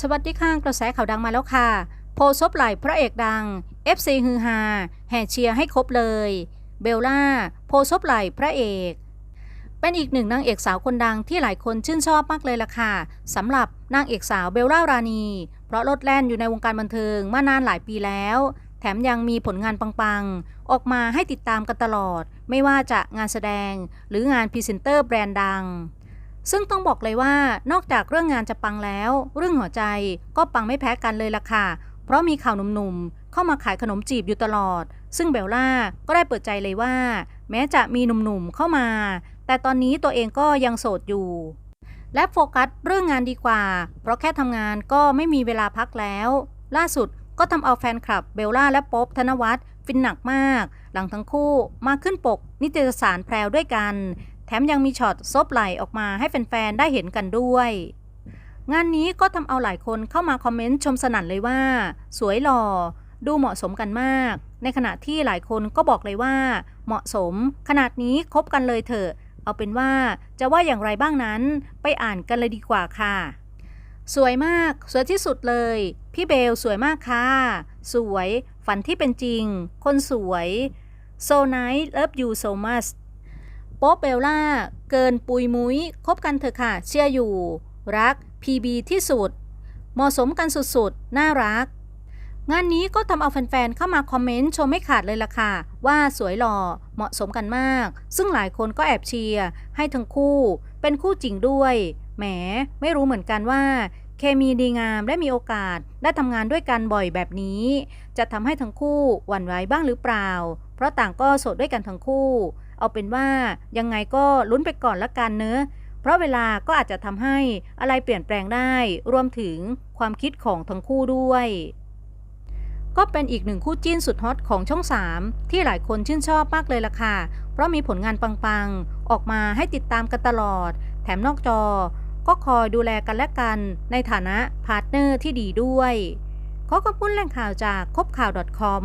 สวัสดีค่ะกระแสข่าวดังมาแล้วค่ะ โพซบไหลพระเอกดัง FC ฮือฮาแห่เชียร์ให้ครบเลย เบลล่า โพซบไหลพระเอก เป็นอีกหนึ่งนางเอกสาวคนดังที่หลายคนชื่นชอบมากเลยล่ะค่ะสำหรับนางเอกสาวเบลล่ารานี เพราะลดแล่นอยู่ในวงการบันเทิงมานานหลายปีแล้ว แถมยังมีผลงานปังๆ ออกมาให้ติดตามกันตลอด ไม่ว่าจะงานแสดงหรืองานพรีเซนเตอร์แบรนด์ดัง ซึ่งต้องบอกเลยว่านอกจากเรื่องงานจะปังแล้ว เรื่องหัวใจก็ปังไม่แพ้กันเลยล่ะค่ะ เพราะมีข่าวหนุ่มๆ เข้ามาขายขนมจีบอยู่ตลอด ซึ่งเบลล่าก็ได้เปิดใจเลยว่า แม้จะมีหนุ่มๆเข้ามา แต่ตอนนี้ตัวเองก็ยังโสดอยู่ และโฟกัสเรื่องงานดีกว่า เพราะแค่ทำงานก็ไม่มีเวลาพักแล้ว ล่าสุดก็ทำเอาแฟนคลับเบลล่าและป๊อบธนวัฒน์ฟินหนักมาก หลังทั้งคู่มาขึ้นปกนิตยสารแพรวด้วยกัน แถมยังมีช็อตซบไหลออกมาให้แฟนๆ ได้เห็นกันด้วย งานนี้ก็ทำเอาหลายคนเข้ามาคอมเมนต์ชมสนั่นเลยว่า สวยหล่อ ดูเหมาะสมกันมาก ในขณะที่หลายคนก็บอกเลยว่า เหมาะสม ขนาดนี้คบกันเลยเถอะ เอาเป็นว่าจะว่าอย่างไรบ้างนั้น ไปอ่านกันเลยดีกว่าค่ะ สวยมาก สวยที่สุดเลย พี่เบลสวยมากค่ะ สวย ฝันที่เป็นจริง คนสวย so nice love you so much โป๊ปเบลล่า เกินปุยมุ้ยคบกันเถอะค่ะ เชื่ออยู่ รัก PB ที่สุด เหมาะสมกันสุดๆ น่ารัก งานนี้ก็ทำเอาแฟนๆ เข้ามาคอมเมนต์ชมไม่ขาดเลยล่ะค่ะ ว่าสวยหล่อเหมาะสมกันมาก ซึ่งหลายคนก็แอบเชียร์ให้ทั้งคู่ เป็นคู่จริงด้วย แหม ไม่รู้เหมือนกันว่า เคมีดีงามและมีโอกาสได้ทำงานด้วยกันบ่อยแบบนี้ จะทำให้ทั้งคู่หวั่นไหวบ้างหรือเปล่า เพราะต่างก็โสดด้วยกันทั้งคู่ เอาเป็นว่ายังไงก็ลุ้นไปก่อนละกันเนอะเพราะเวลาก็อาจจะทำให้อะไรเปลี่ยนแปลงได้ รวมถึงความคิดของทั้งคู่ด้วย ก็เป็นอีกหนึ่งคู่จิ้นสุดฮอตของช่อง 3 ที่หลายคนชื่นชอบมากเลยล่ะค่ะ เพราะมีผลงานปังๆ ออกมาให้ติดตามกันตลอด แถมนอกจอ ก็คอยดูแลกันและกัน ในฐานะพาร์ทเนอร์ที่ดีด้วยขอขอบคุณแหล่งข่าวจากคบข่าว .com